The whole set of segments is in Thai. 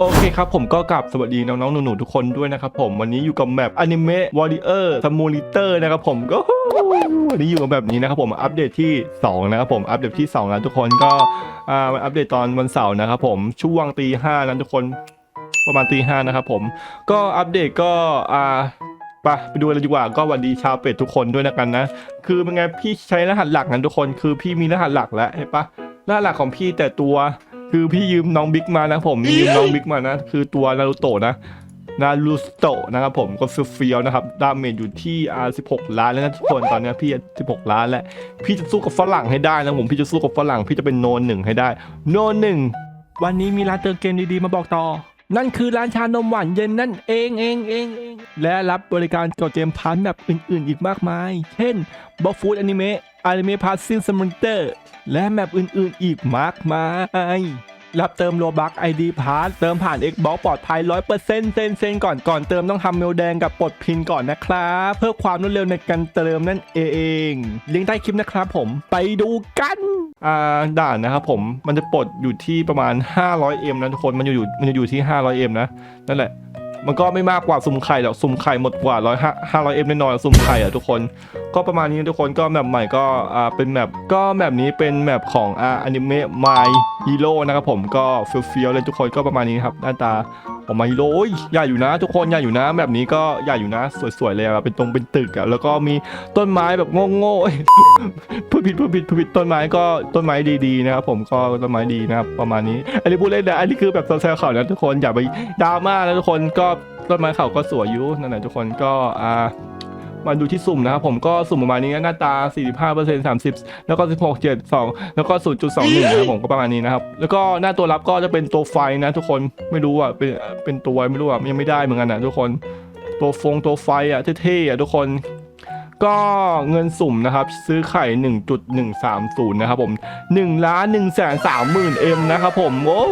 โอเคครับ ผมก็กลับสวัสดีน้องๆหนูๆทุกคนด้วยนะครับผมวันนี้อยู่กับแมปอนิเมะวอริเออร์สมูลิเตอร์นะครับผมก็วันนี้อยู่กับแบบนี้นะครับผมอัปเดตที่ 2 นะครับผมอัปเดตที่2แล้วทุกคนก็อ่ามันอัปเดตตอนวันเสาร์นะครับผมช่วงตีห้านั้นทุกคนประมาณตีห้านะครับผมก็อัปเดตก็อ่าไปไปดูเลยดีกว่าก็วันดีชาวเป็ดทุกคนด้วยนะกันนะ คือเป็นไงพี่ใช้รหัสหลักนั้นทุกคนคือพี่มีรหัสหลักแล้วเห็นปะรหัสหลักของพี่แต่ตัว คือพี่ยืมน้องบิ๊กมานะผมยืมน้องบิ๊กมานะ คือตัวนารูโตะนะนารูโตะนะครับผมก็เฟียวๆนะครับดาเมจอยู่ที่อ่า16 ล้านแล้วนะทุกคนตอนนี้พี่ 16 ล้านแล้วพี่จะสู้กับฝรั่งให้ได้นะผมพี่จะสู้กับฝรั่งพี่จะเป็นโนนหนึ่งให้ได้ โนนหนึ่งวันนี้มีร้านเติมเกมดีๆมาบอกต่อ นั่นคือร้านชานมหวานเย็นนั่นเองเองเองเองและรับบริการกดเกมพาร์ทแบบอื่น ๆ อีกมากมาย เช่นบอฟูดอนิเมะอนิเมะพาร์ซินสม n เตอร์ และแมปอื่น ๆ อีกมากมาย รับเติมโลบัก ID พาร์ทเติมผ่าน Xbox ปลอดภัย 100%เซนเซนก่อนก่อนเติมต้องทำเมลแดงกับปลดพินก่อนนะครับ เพื่อความรวดเร็วในการเติมนั่นเองลิงก์ใต้คลิปนะครับผมไปดูกันอ่าด่านนะครับผมมันจะปลดอยู่ที่ประมาณ 500M นะทุกคนมันอยู่มันจะอยู่ที่ 500M นะนั่นแหละ มันก็ไม่มากกว่าซุ่มไข่หรอกซุ่มไข่หมดกว่าร้อยห้าร้อยเอ็มแน่นอนซุ่มไข่อะทุกคน ก็ประมาณนี้ทุกคนก็แบบใหม่ก็อ่าเป็นแบบก็แบบนี้เป็นแบบของอ่าอนิเมะ My Hero นะครับผมก็เฟี้ยวๆเลยทุกคนก็ประมาณนี้ครับหน้าตา ออง My Hero โอ้ยใหญ่อยู่นะ ทุกคนใหญ่อยู่นะ แบบนี้ก็ใหญ่อยู่นะ สวยๆเลยอะเป็นตรงเป็นตึกอะแล้วก็มีต้นไม้แบบโง่ๆเอ้ยพูดผิดพูดผิดพูดผิดต้นไม้ก็ต้นไม้ดีๆนะครับผมก็ต้นไม้ดีนะครับประมาณนี้อันนี้พูดเล่นนะอันนี้คือแบบแซวๆเขานะทุกคนอย่าไปดราม่านะทุกคนก็ต้นไม้เขาก็สวยอยู่นั่นแหละทุกคนก็อ่า มาดูที่สุ่มนะครับผมก็สุ่มประมาณนี้นะหน้าตา 45% 30 แล้วก็ 16 7 2 แล้วก็ 0.21นะครับผมก็ประมาณนี้นะครับ แล้วก็หน้าตัวรับก็จะเป็นตัวไฟนะทุกคนไม่รู้อะเป็นเป็นตัวไม่รู้อะยังไม่ได้เหมือนกันนะทุกคนตัวฟงตัวไฟอะเท่ๆอะทุกคนก็เงินสุ่มนะครับ ซื้อไข่ 1.130 นะครับผม1ล้าน1แสน3หมื่นเอ็มนะครับผมโอ้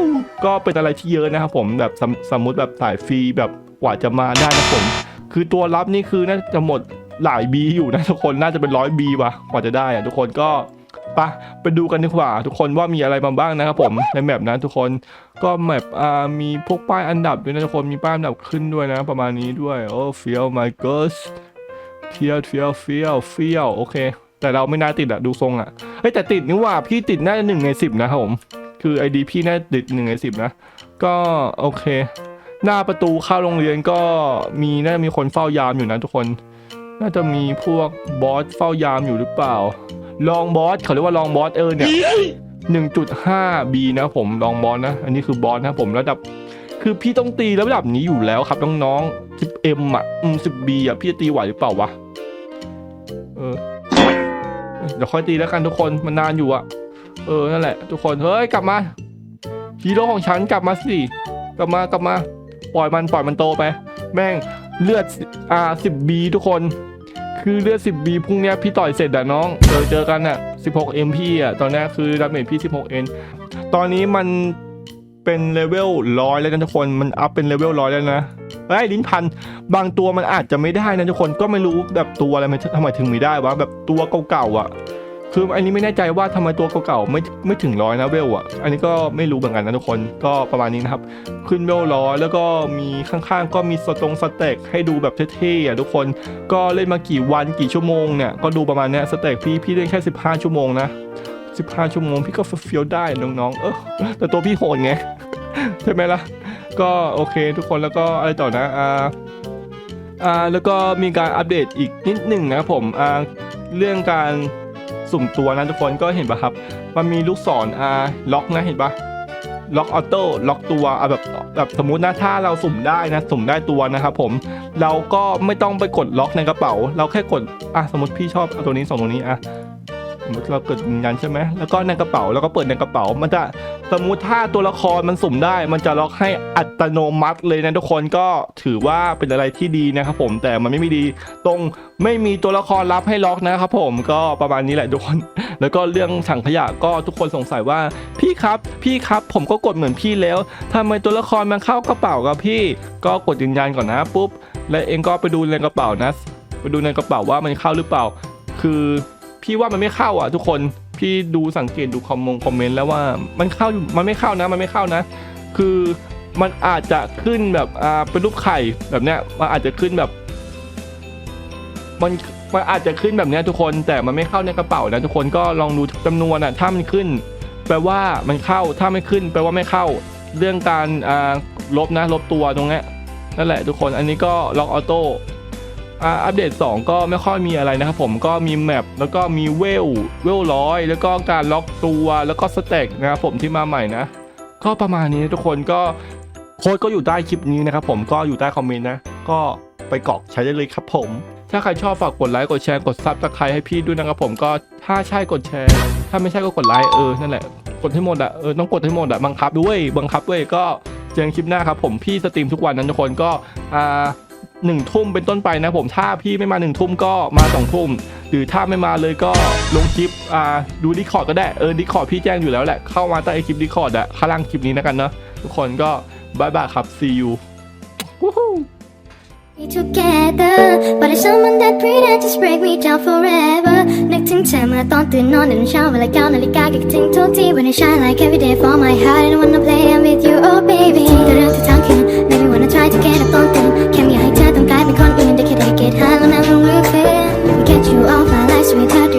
ก็เป็นอะไรที่เยอะนะครับผมแบบสมสมมติแบบสายฟรีแบบกว่าจะมาได้นะผม คือตัวรับนี่คือน่าจะหมดหลายบีอยู่นะทุกคนน่าจะเป็นร้อยบีว่ะกว่าจะได้อะทุกคนก็ไปะไปดูกันดีกว่า ทุกคนว่ามีอะไรมาบ้างนะครับผมในแมปนะทุกคนก็แมปอ่ามีพวกป้ายอันดับด้วยนะทุกคนมีป้ายอันดับขึ้นด้วยนะ ประมาณนี้ด้วยโอ้เฟียว my gosh เฟียวเฟียวเฟียวเฟียวโอเค แต่เราไม่น่าติดอะดูทรงอะเฮ้ยแต่ติดนี่หว่าพี่ติดน่าจะหนึ่งในสิบนะครับผมคือไอดีพี่น่าติดหนึ่งในสิบนะ ก็โอเค หน้าประตูเข้าโรงเรียนก็มีน่าจะมีคนเฝ้ายามอยู่นะทุกคน น่าจะมีพวกบอสเฝ้ายามอยู่หรือเปล่า ลองบอสเขาเรียกว่าลองบอสเออเนี่ย1.5 B นะผมลองบอสนะ อันนี้คือบอสนะผมระดับ คือพี่ต้องตีระดับนี้อยู่แล้วครับน้องๆ 10M อะอืม 10B อะพี่จะตีไหวหรือเปล่าวะเออเดี๋ยวค่อยตีแล้วกันทุกคนมันนานอยู่อะเออนั่นแหละ ทุกคนเฮ้ยกลับมาฮีโร่ของฉันกลับมาสิกลับมากลับมา ปล่อยมันปล่อยมันโตไป แม่งเลือดอ่าสิบบีทุกคน คือเลือดสิบบีพรุ่งนี้พี่ต่อยเสร็จอะน้องเจอเจอกันอะสิบหกเอ็มพี่อะตอนนี้คือดาเมจพี่สิบหกเอ็นตอนนี้มันเป็นเลเวลร้อยแล้วนะทุกคนมันอัพเป็นเลเวลร้อยแล้วนะไอ้ลิ้นพันบางตัวมันอาจจะไม่ได้นะทุกคนก็ไม่รู้แบบตัวอะไรมันทำไมถึงไม่ได้วะแบบตัวเก่าๆอะ คืออันนี้ไม่แน่ใจว่าทำไมตัวเก่าๆไม่ไม่ถึงร้อยนะเวลอะ อันนี้ก็ไม่รู้เหมือนกันนะทุกคนก็ประมาณนี้นะครับ ขึ้นเวลร้อยแล้วก็มีข้างๆ ก็มีสตรงสเต็กให้ดูแบบเท่ๆอะทุกคนก็เล่นมากี่วันกี่ชั่วโมงเนี่ยก็ดูประมาณนี้สเต็กพี่พี่เล่นแค่ 15 ชั่วโมงนะ15 ชั่วโมงพี่ก็เฟี้ยวได้น้องๆเออแต่ตัวพี่โหดไงใช่ไหมล่ะก็โอเคทุกคนแล้วก็อะไรต่อนะอ่าอ่าแล้วก็มีการอัปเดตอีกนิดหนึ่งนะครับผมอ่าเรื่องการ สุ่มตัวนะทุกคนก็เห็นปะครับ มันมีลูกศรอ่าล็อกนะเห็นปะล็อกออโต้ล็อกตัวอะแบบแบบสมมตินะถ้าเราสุ่มได้นะสุ่มได้ตัวนะครับผมเราก็ไม่ต้องไปกดล็อกในกระเป๋า เราแค่กดอะสมมติพี่ชอบเอาตัวนี้สองตัวนี้อะ เรากดยืนยันใช่ไหมแล้วก็ในกระเป๋าแล้วก็เปิดในกระเป๋า มันจะสมมุติถ้าตัวละครมันสุ่มได้ มันจะล็อกให้อัตโนมัติเลยนะทุกคนก็ถือว่าเป็นอะไรที่ดีนะครับผมแต่มันไม่มีดีตรงไม่มีตัวละครรับให้ล็อกนะครับผมก็ประมาณนี้แหละทุกคนแล้วก็เรื่องถังขยะก็ทุกคนสงสัยว่าพี่ครับพี่ครับผมก็กดเหมือนพี่แล้วทำไมตัวละครมันเข้ากระเป๋ากับพี่ ก็กดยืนยันก่อนนะปุ๊บแล้วเองก็ไปดูในกระเป๋านะ ไปดูในกระเป๋าว่ามันเข้าหรือเปล่า คือ พี่ว่ามันไม่เข้าอะ ทุกคนพี่ดูสังเกตดูคอมมงคอมเมนต์แล้วว่ามันเข้าอยู่มันไม่เข้านะมันไม่เข้านะ คือมันอาจจะขึ้นแบบอ่าเป็นรูปไข่แบบเนี้ยมันอาจจะขึ้นแบบ มันมันอาจจะขึ้นแบบเนี้ยทุกคนแต่มันไม่เข้าในกระเป๋านะทุกคนก็ลองดูจำนวนอะถ้ามันขึ้น แปลว่ามันเข้าถ้าไม่ขึ้น แปลว่าไม่เข้า เรื่องการอ่าลบนะลบตัวตรงเนี้ยนั่นแหละทุกคนอันนี้ก็ล็อกออโต้ อัปเดต 2 ก็ไม่ค่อยมีอะไรนะครับผมก็มีแมปแล้วก็มีเวลเวลร้อยแล้วก็การล็อกตัวแล้วก็สเต็กนะครับผมที่มาใหม่นะ ก็ประมาณนี้นะทุกคนก็โค้ดก็อยู่ใต้คลิปนี้นะครับผมก็อยู่ใต้คอมเมนต์นะ ก็ไปกรอกใช้ได้เลยครับผม ถ้าใครชอบฝากกดไลค์กดแชร์กดซับตะไคร้ให้พี่ด้วยนะครับผมก็ถ้าใช่กดแชร์ ถ้าไม่ใช่ก็กดไลค์เออนั่นแหละกดให้หมดอะเออต้องกดให้หมดอะบังคับด้วยบังคับด้วยก็เจอกันคลิปหน้าครับผมพี่สตรีมทุกวันนั้นทุกคนก็อ่า หนึ่งทุ่มเป็นต้นไปนะผมถ้าพี่ไม่มาหนึ่งทุ่มก็มาสองทุ่มหรือถ้าไม่มาเลยก็ลงคลิปอ่าดูดิคอร์ดก็ได้เออดิคอร์ดพี่แจ้งอยู่แล้วแหละเข้ามาใต้คลิปดิคอร์ดอะข้างล่างคลิปนี้นะกันเนาะทุกคนก็บายบายครับ see you together But it's someone that pretend just break me down forever นึกถึงเธอเมื่อตอนตื่นนอนในเช้าเวลาเก้านาฬิกาคิดถึงทุกที When I shine like every day for my heart And I wanna play I'm with you oh baby ทิ้งแต่เรื่องที่ทั้งคืน Maybe wanna try to get up ตอนตื่น 因为他。